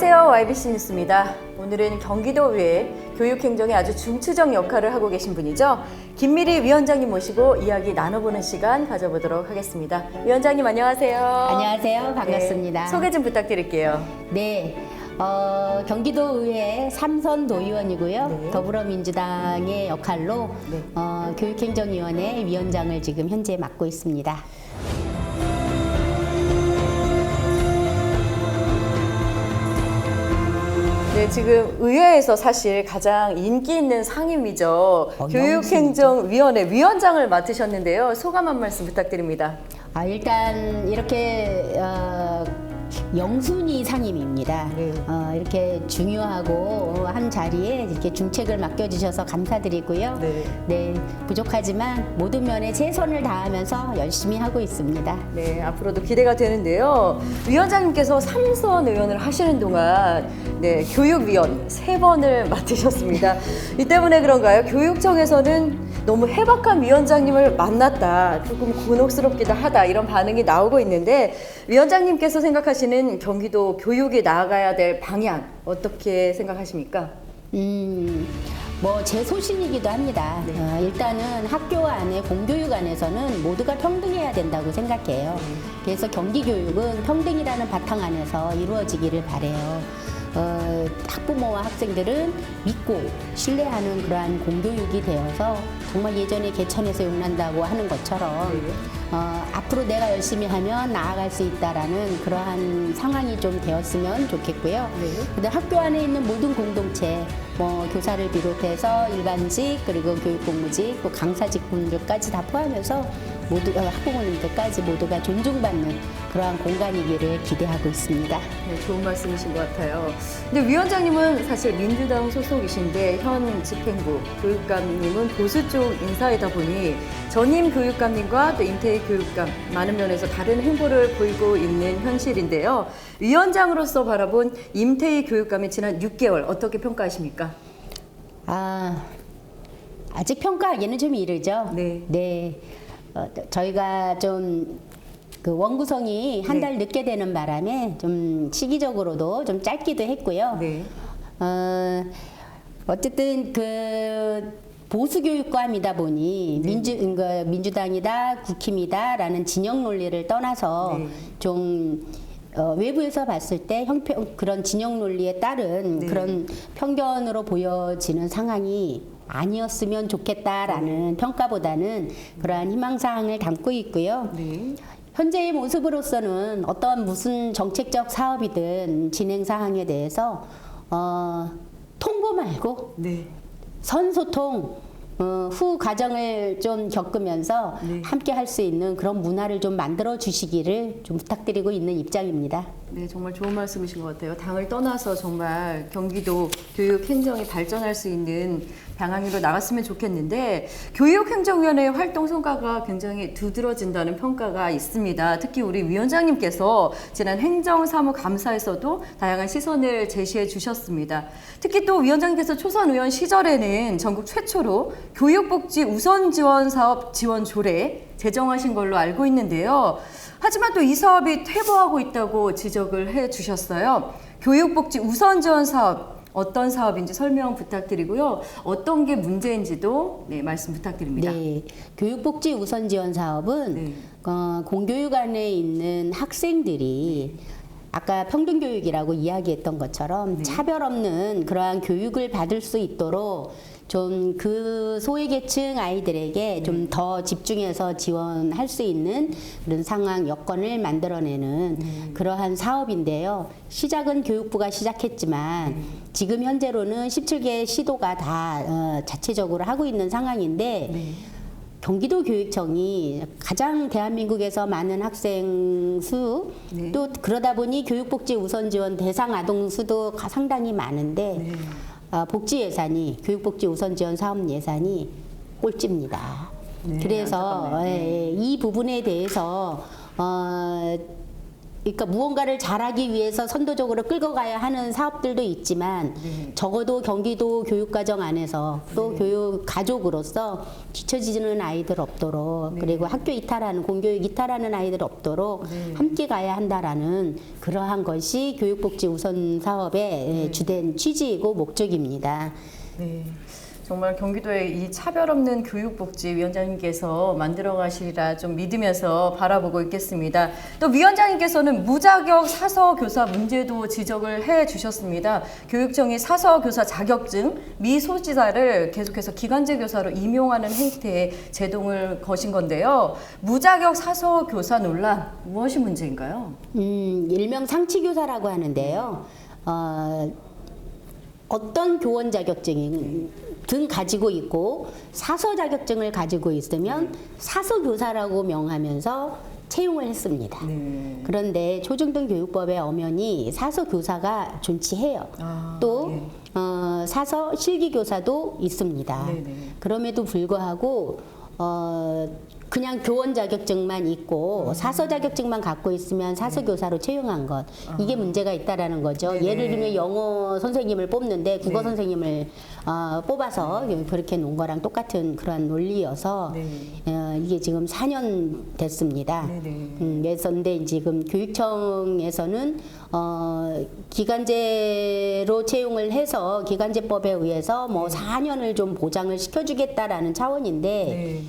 안녕하세요. YBC 뉴스입니다. 오늘은 경기도의회 교육행정에 아주 중추적 역할을 하고 계신 분이죠. 김미리 위원장님 모시고 이야기 나눠보는 시간 가져보도록 하겠습니다. 위원장님 안녕하세요. 안녕하세요. 반갑습니다. 네, 소개 좀 부탁드릴게요. 네. 어, 경기도의회 삼선 도의원이고요. 네. 더불어민주당의 역할로 네. 어, 교육행정위원회 위원장을 지금 현재 맡고 있습니다. 네, 지금 의회에서 사실 가장 인기 있는 상임이죠. 어, 교육행정위원회 위원장을 맡으셨는데요. 소감 한 말씀 부탁드립니다. 아, 일단 이렇게 어, 영순위 상임입니다. 네. 어, 이렇게 중요하고 한 자리에 이렇게 중책을 맡겨주셔서 감사드리고요. 네. 네, 부족하지만 모든 면에 최선을 다하면서 열심히 하고 있습니다. 네, 앞으로도 기대가 되는데요. 위원장님께서 삼선 의원을 하시는 동안 네, 교육위원 세 번을 맡으셨습니다. 이 때문에 그런가요? 교육청에서는 너무 해박한 위원장님을 만났다. 조금 곤혹스럽기도 하다. 이런 반응이 나오고 있는데 위원장님께서 생각하시는 경기도 교육이 나아가야 될 방향 어떻게 생각하십니까? 음, 뭐 제 소신이기도 합니다. 네. 어, 일단은 학교 안에 공교육 안에서는 모두가 평등해야 된다고 생각해요. 그래서 경기 교육은 평등이라는 바탕 안에서 이루어지기를 바래요. 어, 학부모와 학생들은 믿고 신뢰하는 그러한 공교육이 되어서 정말 예전에 개천에서 용난다고 하는 것처럼 네. 어, 앞으로 내가 열심히 하면 나아갈 수 있다라는 그러한 상황이 좀 되었으면 좋겠고요. 네. 근데 학교 안에 있는 모든 공동체, 뭐 교사를 비롯해서 일반직 그리고 교육공무직, 또 강사직 분들까지 다 포함해서 모두 어, 학부모님들까지 모두가 존중받는 그러한 공간이기를 기대하고 있습니다. 네, 좋은 말씀이신 것 같아요. 근데 위원장님은 사실 민주당 소속이신데 현 집행부 교육감님은 보수 쪽 인사이다 보니 전임 교육감님과 또 임태희 교육감 많은 면에서 다른 행보를 보이고 있는 현실인데요. 위원장으로서 바라본 임태희 교육감의 지난 6개월 어떻게 평가하십니까? 아, 아직 평가하기는 좀 이르죠. 네. 네. 어, 저희가 좀 그 원구성이 한 네. 달 늦게 되는 바람에 좀 시기적으로도 좀 짧기도 했고요. 네. 어, 어쨌든 그 보수 교육감이다 보니 네. 민주 그 민주당이다 국힘이다라는 진영 논리를 떠나서 네. 좀 어, 외부에서 봤을 때 형평 그런 진영 논리에 따른 네. 그런 편견으로 보여지는 상황이 아니었으면 좋겠다라는 평가보다는 그러한 희망사항을 담고 있고요. 네. 현재의 모습으로서는 어떤 무슨 정책적 사업이든 진행 사항에 대해서 어, 통보 말고 네. 선소통 어, 후 과정을 좀 겪으면서 네. 함께 할 수 있는 그런 문화를 좀 만들어 주시기를 좀 부탁드리고 있는 입장입니다. 네, 정말 좋은 말씀이신 것 같아요. 당을 떠나서 정말 경기도 교육 행정이 발전할 수 있는 방향으로 나갔으면 좋겠는데 교육행정위원회의 활동 성과가 굉장히 두드러진다는 평가가 있습니다. 특히 우리 위원장님께서 지난 행정사무 감사에서도 다양한 시선을 제시해 주셨습니다. 특히 또 위원장님께서 초선 의원 시절에는 전국 최초로 교육복지 우선 지원 사업 지원 조례 제정하신 걸로 알고 있는데요. 하지만 또 이 사업이 퇴보하고 있다고 지적을 해 주셨어요. 교육복지 우선 지원 사업 어떤 사업인지 설명 부탁드리고요. 어떤 게 문제인지도 네, 말씀 부탁드립니다. 네, 교육복지 우선 지원 사업은 네. 어, 공교육 안에 있는 학생들이 아까 평등교육이라고 이야기했던 것처럼 네. 차별 없는 그러한 교육을 받을 수 있도록 좀 그 소외계층 아이들에게 좀 네. 더 집중해서 지원할 수 있는 그런 상황 여건을 만들어내는 네. 그러한 사업인데요. 시작은 교육부가 시작했지만 네. 지금 현재로는 17개 시도가 다 어, 자체적으로 하고 있는 상황인데 네. 경기도 교육청이 가장 대한민국에서 많은 학생 수, 네. 또 그러다 보니 교육복지 우선 지원 대상 아동 수도 가- 상당히 많은데 네. 어, 복지 예산이 교육복지 우선 지원 사업 예산이 꼴찌입니다. 네, 그래서. 예, 예, 이 부분에 대해서 어, 그러니까 무언가를 잘하기 위해서 선도적으로 끌고 가야 하는 사업들도 있지만 네. 적어도 경기도 교육과정 안에서 또 교육 가족으로서 뒤처지는 아이들 없도록 네. 그리고 학교 이탈하는 공교육 이탈하는 아이들 없도록 네. 함께 가야 한다라는 그러한 것이 교육복지 우선 사업의 주된 취지이고 목적입니다. 네. 정말 경기도의 이 차별 없는 교육복지 위원장님께서 만들어 가시리라 좀 믿으면서 바라보고 있겠습니다. 또 위원장님께서는 무자격 사서 교사 문제도 지적을 해 주셨습니다. 교육청이 사서 교사 자격증 미소지사를 계속해서 기간제 교사로 임용하는 행태에 제동을 거신 건데요. 무자격 사서 교사 논란 무엇이 문제인가요? 음, 일명 상치 교사라고 하는데요. 어, 어떤 교원 자격증이 든 가지고 있고 사서 자격증을 가지고 있으면 사서 교사라고 명하면서 채용을 했습니다. 네. 그런데 초중등 교육법의 엄연히 사서 교사가 존치해요. 아, 또 예. 어, 사서 실기 교사도 있습니다. 네 네. 그럼에도 불구하고 어, 그냥 교원 자격증만 음. 있고 사서 자격증만 갖고 있으면 사서 교사로 채용한 것 이게 문제가 있다라는 거죠. 네. 네네. 예를 들면 영어 선생님을 뽑는데 국어 네. 선생님을 어, 뽑아서 그렇게 놓은 거랑 똑같은 그러한 논리여서 네. 어, 이게 지금 4년 됐습니다. 네네. 음, 그래서 근데 지금 교육청에서는 어, 기간제로 채용을 해서 기간제법에 의해서 뭐 4년을 좀 보장을 시켜주겠다라는 차원인데 네.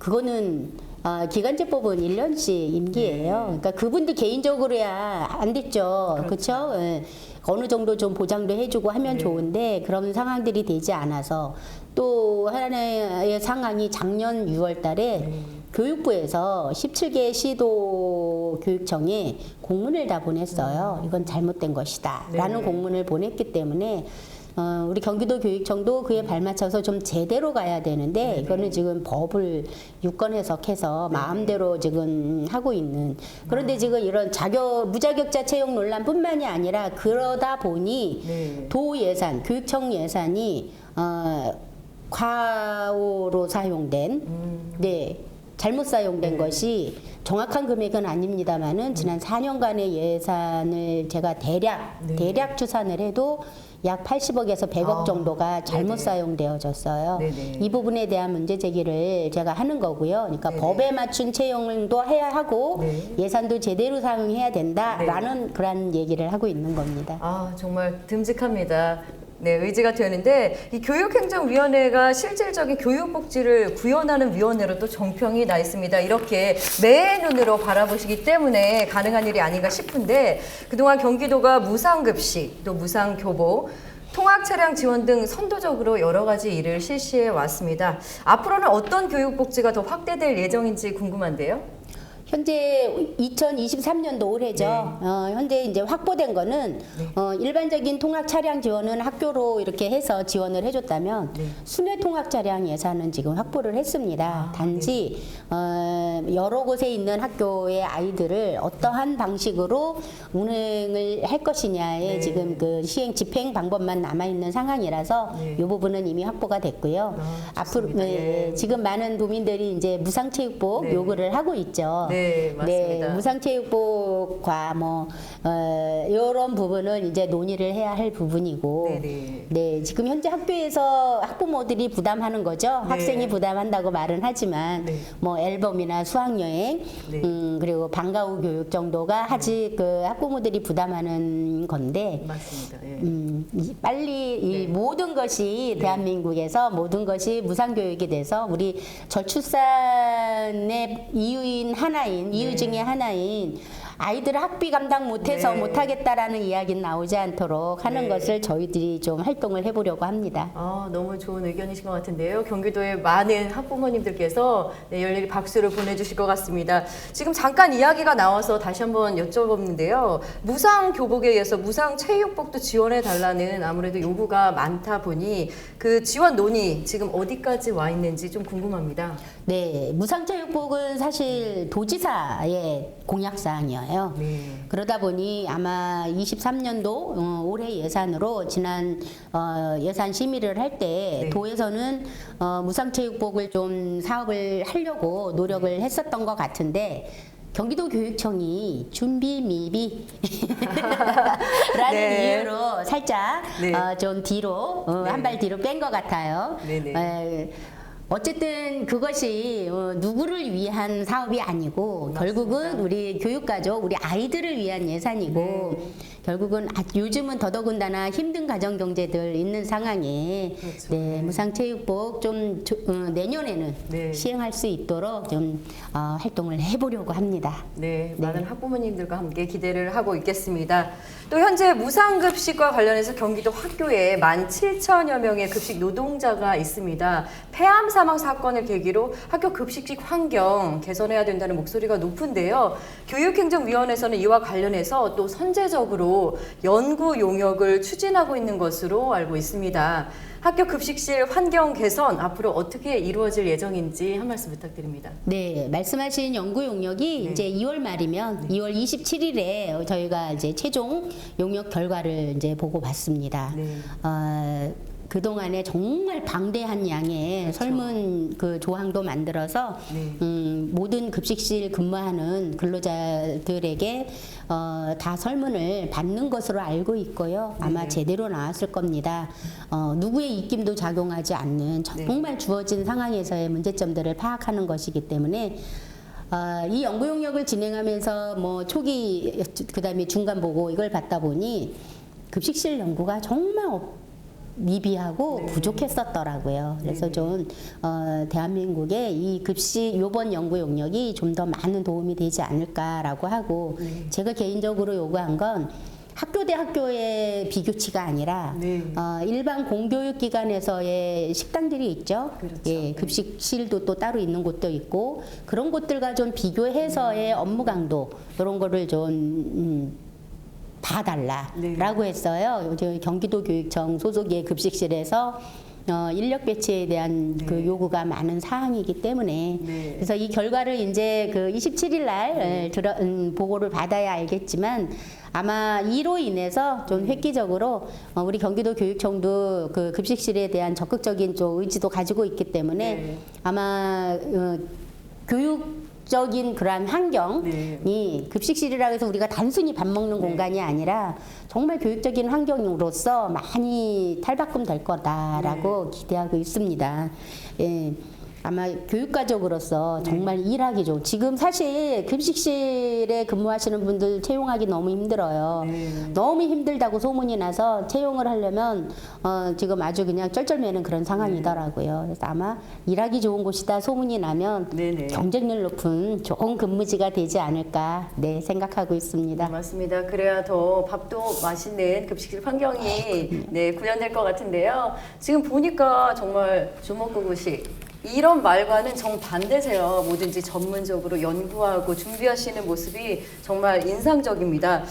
그거는 아, 기간제법은 1년씩 임기예요. 그러니까 그분들 개인적으로야 안 됐죠. 그렇죠? 예. 어느 정도 좀 보장도 해주고 하면 네. 좋은데 그런 상황들이 되지 않아서 또 하나의 상황이 작년 6월 달에 네. 교육부에서 17개 시도 교육청에 공문을 다 보냈어요. 이건 잘못된 것이다라는 네. 공문을 보냈기 때문에 어, 우리 경기도 교육청도 그에 발맞춰서 좀 제대로 가야 되는데 이거는 지금 법을 유권 해석해서 마음대로 지금 하고 있는 그런데 지금 이런 자격 무자격자 채용 논란뿐만이 아니라 그러다 보니 네. 도 예산 교육청 예산이 어, 과오로 사용된 음. 네. 잘못 사용된 것이 정확한 금액은 아닙니다만은 지난 4년간의 예산을 제가 대략 네. 대략 추산을 해도 약 80억에서 100억 아, 정도가 잘못 네네. 사용되어졌어요. 네네. 이 부분에 대한 문제 제기를 제가 하는 거고요. 그러니까 네네. 법에 맞춘 채용도 해야 하고 네. 예산도 제대로 사용해야 된다라는 그런 얘기를 하고 있는 겁니다. 아 정말 듬직합니다. 네, 의지가 되는데 이 교육행정위원회가 실질적인 교육복지를 구현하는 위원회로 또 정평이 나 있습니다. 이렇게 매의 눈으로 바라보시기 때문에 가능한 일이 아닌가 싶은데 그동안 경기도가 무상급식, 또 무상교보, 통학 차량 지원 등 선도적으로 여러 가지 일을 실시해 왔습니다. 앞으로는 어떤 교육복지가 더 확대될 예정인지 궁금한데요. 현재 2023년도 올해죠. 네. 어, 현재 이제 확보된 거는 어, 일반적인 통학 차량 지원은 학교로 이렇게 해서 지원을 해줬다면 네. 순회 통학 차량 예산은 지금 확보를 했습니다. 아, 단지 어, 여러 곳에 있는 학교의 아이들을 어떠한 방식으로 운행을 할 것이냐에 네. 지금 그 시행 집행 방법만 남아 있는 상황이라서 네. 이 부분은 이미 확보가 됐고요. 아, 앞으로. 네, 예. 지금 많은 도민들이 이제 무상체육복 네. 요구를 하고 있죠. 네, 맞습니다. 무상체육복과 뭐 어, 이런 부분은 이제 논의를 해야 할 부분이고, 네네. 네, 지금 현재 학교에서 학부모들이 부담하는 거죠. 학생이 부담한다고 말은 하지만 네. 뭐 앨범이나 수학여행, 네. 음, 그리고 방과 후 교육 정도가 아직 그 학부모들이 부담하는 건데. 맞습니다. 예. 음, 이- 빨리 이 네. 모든 것이 대한민국에서 모든 것이 무상교육이 돼서 우리 저출산의 이유인 하나 인 이유 중에 하나인 아이들 학비 감당 못해서 네. 못하겠다라는 이야기는 나오지 않도록 하는 네. 것을 저희들이 좀 활동을 해보려고 합니다. 아, 너무 좋은 의견이신 것 같은데요. 경기도의 많은 학부모님들께서 네, 열렬히 박수를 보내주실 것 같습니다. 지금 잠깐 이야기가 나와서 다시 한번 여쭤보는데요. 무상 교복에 의해서 무상 체육복도 지원해 달라는 아무래도 요구가 많다 보니 그 지원 논의 지금 어디까지 와 있는지 좀 궁금합니다. 네, 무상체육복은 사실 도지사의 공약사항이에요. 네. 그러다 보니 아마 23년도 어, 올해 예산으로 지난 어, 예산 심의를 할때 네. 도에서는 어, 무상체육복을 좀 사업을 하려고 노력을 했었던 것 같은데 경기도 교육청이 준비 미비 라는 네. 이유로 살짝 네. 어, 좀 뒤로 네. 한발 뒤로 뺀 것 같아요. 네 네. 에, 어쨌든 그것이 어, 누구를 위한 사업이 아니고 결국은 우리 교육가족, 우리 아이들을 위한 예산이고 네. 결국은 아- 요즘은 더더군다나 힘든 가정 경제들 있는 상황에 그렇죠. 네, 무상체육복 좀 조- 어, 내년에는 네. 시행할 수 있도록 좀 어, 활동을 해보려고 합니다. 네, 네. 많은 학부모님들과 함께 기대를 하고 있겠습니다. 또 현재 무상급식과 관련해서 경기도 학교에 17,000여 명의 급식 노동자가 있습니다. 폐암 사망 사건을 계기로 학교 급식식 환경 개선해야 된다는 목소리가 높은데요. 교육행정위원회에서는 이와 관련해서 또 선제적으로 연구 용역을 추진하고 있는 것으로 알고 있습니다. 학교 급식실 환경 개선 앞으로 어떻게 이루어질 예정인지 한 말씀 부탁드립니다. 네, 말씀하신 연구 용역이 네. 이제 2월 말이면 2월 27일에 저희가 이제 최종 용역 결과를 이제 보고 받습니다. 네. 어, 그동안에 정말 방대한 양의 설문 그 조항도 만들어서 그렇죠. 네. 음, 모든 급식실 근무하는 근로자들에게 어, 다 설문을 받는 것으로 알고 있고요. 아마 네. 제대로 나왔을 겁니다. 어, 누구의 입김도 작용하지 않는 네. 정말 주어진 상황에서의 문제점들을 파악하는 것이기 때문에 어, 이 연구 용역을 진행하면서 뭐 초기 그다음에 중간 보고 이걸 받다 보니 급식실 연구가 정말 없- 미비하고 네. 부족했었더라고요. 그래서 네. 좀 어, 대한민국의 이 급식 요번 연구 용역이 좀 더 많은 도움이 되지 않을까라고 하고 네. 제가 개인적으로 요구한 건 학교 대 학교의 비교치가 아니라 네. 어, 일반 공교육 기관에서의 식당들이 있죠. 그렇죠. 예, 네. 급식실도 또 따로 있는 곳도 있고 그런 곳들과 좀 비교해서의 업무 강도 이런 거를 좀 음, 봐달라라고 네. 했어요. 요즘 경기도 교육청 소속의 급식실에서 어, 인력 배치에 대한 네. 그 요구가 많은 사항이기 때문에 네. 그래서 이 결과를 이제 그 27일 날 에, 들어, 음, 보고를 받아야 알겠지만 아마 이로 인해서 좀 네. 획기적으로 어, 우리 경기도 교육청도 그 급식실에 대한 적극적인 좀 의지도 가지고 있기 때문에 네. 아마 어, 교육 적인 그러한 환경이 네. 급식실이라고 해서 우리가 단순히 밥 먹는 네. 공간이 아니라 정말 교육적인 환경으로서 많이 탈바꿈 될 거다라고 네. 기대하고 있습니다. 예. 아마 교육가족으로서 정말 일하기 좋은 지금 사실 급식실에 근무하시는 분들 채용하기 너무 힘들어요. 네. 너무 힘들다고 소문이 나서 채용을 하려면 어, 지금 아주 그냥 쩔쩔매는 그런 상황이더라고요. 그래서 아마 일하기 좋은 곳이다 소문이 나면 네네. 경쟁률 높은 좋은 근무지가 되지 않을까 네 생각하고 있습니다. 네, 맞습니다. 그래야 더 밥도 맛있는 급식실 환경이 네, 구현될 것 같은데요. 지금 보니까 정말 주먹구구식 이런 말과는 정반대세요. 뭐든지 전문적으로 연구하고 준비하시는 모습이 정말 인상적입니다.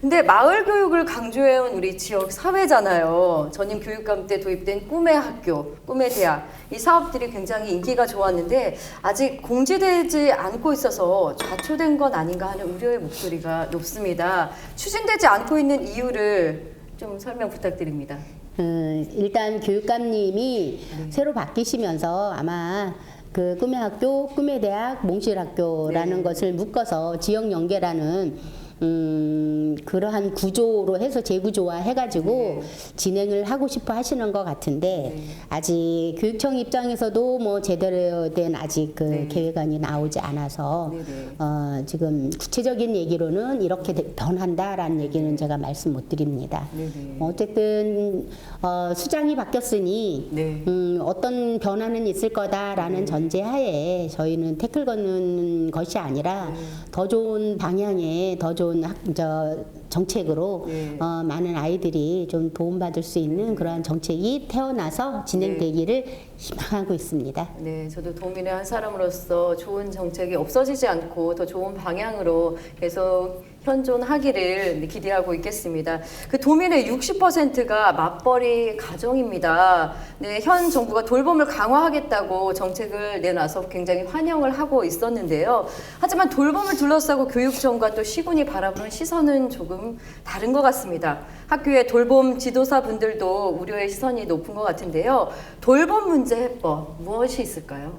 근데 마을 교육을 강조해온 우리 지역 사회잖아요. 전임 교육감 때 도입된 꿈의 학교, 꿈의 대학 이 사업들이 굉장히 인기가 좋았는데 아직 공지되지 않고 있어서 좌초된 건 아닌가 하는 우려의 목소리가 높습니다. 추진되지 않고 있는 이유를 좀 설명 부탁드립니다. 음, 일단 교육감님이 새로 바뀌시면서 아마 그 꿈의 학교, 꿈의 대학, 몽실학교라는 네. 것을 묶어서 지역 연계라는 음, 그러한 구조로 해서 재구조화 해가지고 네. 진행을 하고 싶어 하시는 것 같은데 네. 아직 교육청 입장에서도 뭐 제대로 된 아직 그 네. 계획안이 나오지 않아서 네 네. 어, 지금 구체적인 얘기로는 이렇게 되- 변한다라는 얘기는 제가 말씀 못 드립니다. 네 네. 어쨌든 어, 수장이 바뀌었으니 네. 음, 어떤 변화는 있을 거다라는 전제하에 저희는 태클 걷는 것이 아니라 네. 더 좋은 방향의 더 좋은 학, 저, 정책으로 네. 어, 많은 아이들이 좀 도움받을 수 있는 그러한 정책이 태어나서 진행되기를 희망하고 있습니다. 네, 저도 도민의 한 사람으로서 좋은 정책이 없어지지 않고 더 좋은 방향으로 계속 현존하기를 기대하고 있겠습니다. 그 도민의 60%가 맞벌이 가정입니다. 네, 현 정부가 돌봄을 강화하겠다고 정책을 내놔서 굉장히 환영을 하고 있었는데요. 하지만 돌봄을 둘러싸고 교육청과 또 시군이 바라보는 시선은 조금 다른 것 같습니다. 학교의 돌봄 지도사 분들도 우려의 시선이 높은 것 같은데요. 돌봄 문제 해법 무엇이 있을까요?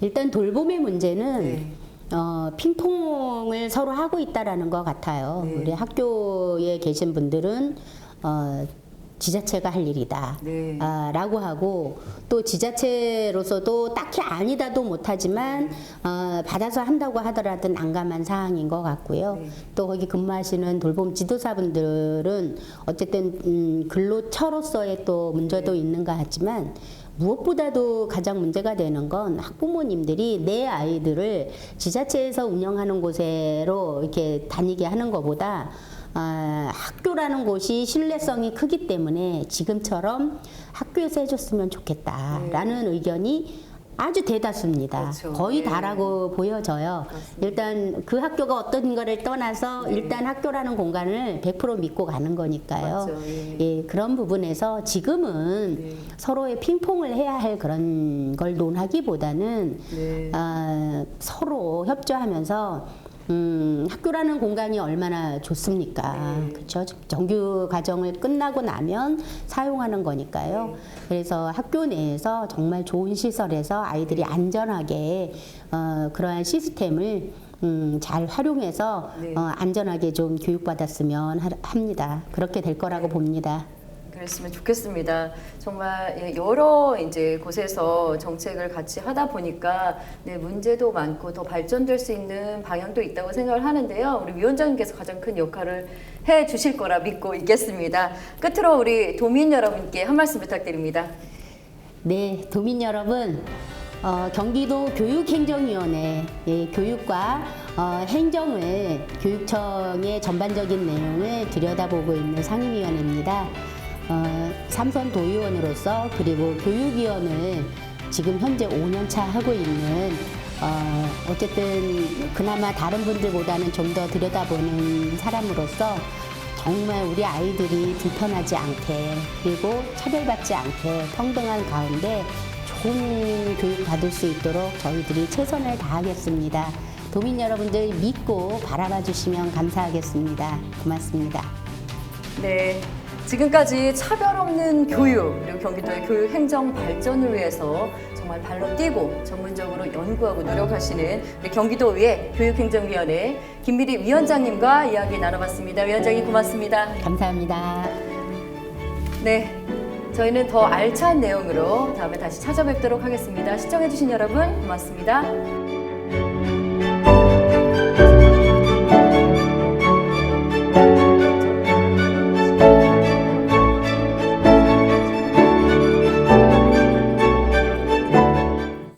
일단 돌봄의 문제는 네. 어, 핑퐁을 서로 하고 있다라는 것 같아요. 네. 우리 학교에 계신 분들은 어, 지자체가 할 일이다. 네. 아, 라고 하고 또 지자체로서도 딱히 아니다도 못하지만 어, 받아서 한다고 하더라도 난감한 사항인 것 같고요. 네. 또 거기 근무하시는 돌봄 지도사분들은 어쨌든 음, 근로처로서의 또 문제도 있는 것 같지만 무엇보다도 가장 문제가 되는 건 학부모님들이 내 아이들을 지자체에서 운영하는 곳으로 이렇게 다니게 하는 것보다 아, 학교라는 곳이 신뢰성이 크기 때문에 지금처럼 학교에서 해줬으면 좋겠다라는 의견이 아주 대다수입니다. 그렇죠. 거의 네. 다라고 보여져요. 일단 그 학교가 어떤 거를 떠나서 일단 학교라는 공간을 100% 믿고 가는 거니까요. 네. 예. 예, 그런 부분에서 지금은 네. 서로의 핑퐁을 해야 할 그런 걸 논하기보다는 네. 아, 서로 협조하면서 음, 학교라는 공간이 얼마나 좋습니까? 네. 그렇죠? 정규 과정을 끝나고 나면 사용하는 거니까요. 네. 그래서 학교 내에서 정말 좋은 시설에서 아이들이 안전하게 어, 그러한 시스템을 음, 잘 활용해서 네. 어, 안전하게 좀 교육받았으면 하- 합니다. 그렇게 될 거라고 봅니다. 그랬으면 좋겠습니다. 정말 예, 여러 이제 곳에서 정책을 같이 하다 보니까 네, 문제도 많고 더 발전될 수 있는 방향도 있다고 생각을 하는데요. 우리 위원장님께서 가장 큰 역할을 해 주실 거라 믿고 있겠습니다. 끝으로 우리 도민 여러분께 한 말씀 부탁드립니다. 네, 도민 여러분, 어, 경기도 교육행정위원회 예, 교육과 어, 행정을 교육청의 전반적인 내용을 들여다보고 있는 상임위원회입니다. 어, 삼선 도의원으로서 그리고 교육위원을 지금 현재 5년 차 하고 있는 어, 어쨌든 그나마 다른 분들보다는 좀 더 들여다보는 사람으로서 정말 우리 아이들이 불편하지 않게 그리고 차별받지 않게 평등한 가운데 좋은 교육 받을 수 있도록 저희들이 최선을 다하겠습니다. 도민 여러분들 믿고 바라봐 주시면 감사하겠습니다. 고맙습니다. 네. 지금까지 차별 없는 교육, 그리고 경기도의 교육 행정 발전을 위해서 정말 발로 뛰고 전문적으로 연구하고 노력하시는 우리 경기도의회 교육행정위원회 김미리 위원장님과 이야기 나눠봤습니다. 위원장님 고맙습니다. 감사합니다. 네. 저희는 더 알찬 내용으로 다음에 다시 찾아뵙도록 하겠습니다. 시청해주신 여러분 고맙습니다.